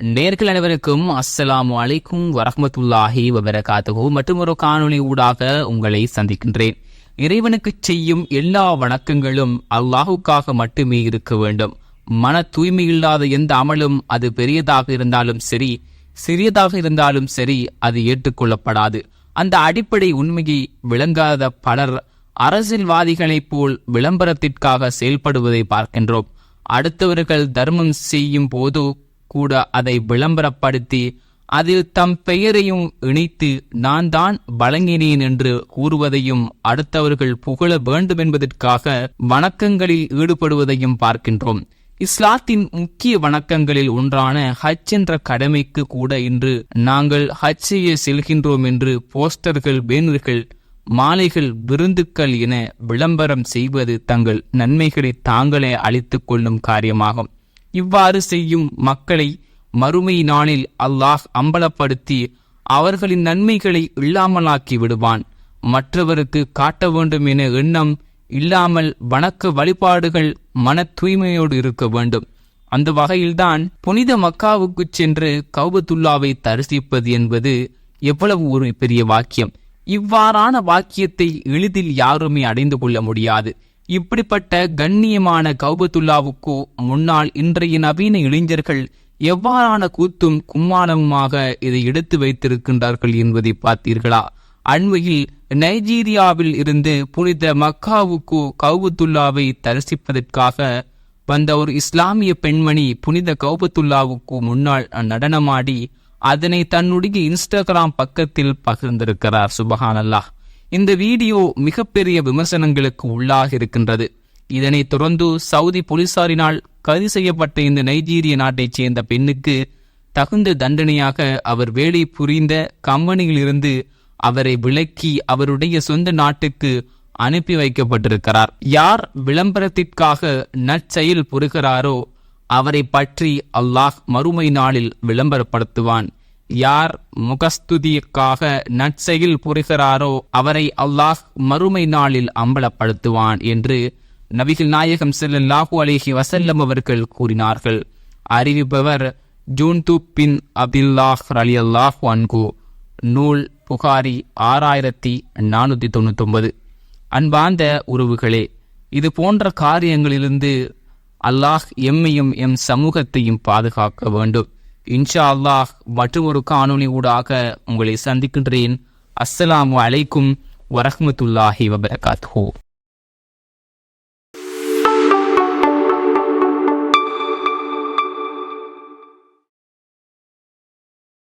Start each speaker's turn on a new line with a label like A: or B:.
A: நேர்கள் அனைவருக்கும் அஸ்ஸலாம் அலைக்கும் வரஹ்மத்துல்லாஹி வபரகாத்துகோ மற்றும் ஒரு காணொளி ஊடாக உங்களை சந்திக்கின்றேன். இறைவனுக்கு செய்யும் எல்லா வணக்கங்களும் அல்லாஹுக்காக மட்டுமே இருக்க வேண்டும். மன தூய்மை இல்லாத எந்த அமலும் அது பெரியதாக இருந்தாலும் சரி சிறியதாக இருந்தாலும் சரி அது ஏற்றுக்கொள்ளப்படாது. அந்த அடிப்படை உண்மையை விளங்காத பலர் அரசியல்வாதிகளைப் போல் விளம்பரத்திற்காக செயல்படுவதை பார்க்கின்றோம். அடுத்தவர்கள் தர்மம் செய்யும் போது கூட அதை விளம்பரப்படுத்தி அதில் தம் பெயரையும் இணைத்து நான் தான் வழங்கினேன் என்று கூறுவதையும் அடுத்தவர்கள் புகழ வேண்டும் என்பதற்காக வணக்கங்களில் ஈடுபடுவதையும் பார்க்கின்றோம். இஸ்லாத்தின் முக்கிய வணக்கங்களில் ஒன்றான ஹஜ் என்ற கடமைக்கு கூட இன்று நாங்கள் ஹஜ் செய்ய செல்கின்றோம் என்று போஸ்டர்கள் பேனர்கள் மாலைகள் விருந்துக்கள் என விளம்பரம் செய்வது தங்கள் நன்மைகளை தாங்களே அளித்துக் கொள்ளும் காரியமாகும். இவ்வாறு செய்யும் மக்களை மறுமை நாளில் அல்லாஹ் அம்பலப்படுத்தி அவர்களின் நன்மைகளை இல்லாமலாக்கி விடுவான். மற்றவருக்கு காட்ட வேண்டும் என எண்ணம் இல்லாமல் வணக்க வழிபாடுகள் மன தூய்மையோடு இருக்க வேண்டும். அந்த வகையில்தான் புனித மக்காவுக்கு சென்று கௌபத்துல்லாவை தரிசிப்பது என்பது எவ்வளவு ஒரு பெரிய வாக்கியம். இவ்வாறான வாக்கியத்தை எளிதில் யாருமே அடைந்து கொள்ள முடியாது. இப்படிப்பட்ட கண்ணியமான கௌபத்துல்லாவுக்கு முன்னால் இன்றைய நவீன இளைஞர்கள் எவ்வாறான கூத்தும் கும்மானமுமாக இதை எடுத்து வைத்திருக்கின்றார்கள் என்பதை பார்த்தீர்களா? அண்மையில் நைஜீரியாவில் இருந்து புனித மக்காவுக்கு கௌபத்துல்லாவை தரிசிப்பதற்காக வந்த ஒரு இஸ்லாமிய பெண்மணி புனித கௌபத்துல்லாவுக்கு முன்னால் நடனமாடி அதனை தன்னுடைய இன்ஸ்டாகிராம் பக்கத்தில் பகிர்ந்திருக்கிறார். சுபஹான் அல்லாஹ் இந்த வீடியோ மிகப்பெரிய விமர்சனங்களுக்கு உள்ளாக இருக்கின்றது. இதனைத் தொடர்ந்து சவுதி போலீசாரினால் கைது செய்யப்பட்ட இந்த நைஜீரிய நாட்டைச் சேர்ந்த பெண்ணுக்கு தகுந்த தண்டனையாக அவர் வேலை புரிந்த கம்பெனியிலிருந்து அவரை விலக்கி அவருடைய சொந்த நாட்டுக்கு அனுப்பி வைக்கப்பட்டிருக்கிறார். யார் விளம்பரத்திற்காக நற்செயல் புரிகிறாரோ அவரை பற்றி அல்லாஹ் மறுமை நாளில் விளம்பரப்படுத்துவான். யார் முகஸ்துதிக்காக நற்செயல் புரிகிறாரோ அவரை அல்லாஹ் மறுமை நாளில் அம்பலப்படுத்துவான் என்று நபிகள் நாயகம் செல்லல்லாஹு அலிஹி வசல்லம் அவர்கள் கூறினார்கள். அறிவிப்பவர் ஜூன்து பின் அபில்லாஹ் அலி அல்லாஹ் அன்கு நூல் புகாரி ஆறாயிரத்தி நானூற்றி தொண்ணூத்தொன்பது. அன்பார்ந்த உறவுகளே இது போன்ற காரியங்களிலிருந்து அல்லாஹ் எம்மையும் எம் சமூகத்தையும் பாதுகாக்க வேண்டும். இன்ஷா அல்லாஹ் மற்றும் ஒரு ஊடாக உங்களை சந்திக்கின்றேன். அஸ்ஸலாமு அலைக்கும் வரஹமத்துல்லாஹி வபரகாத்ஹூ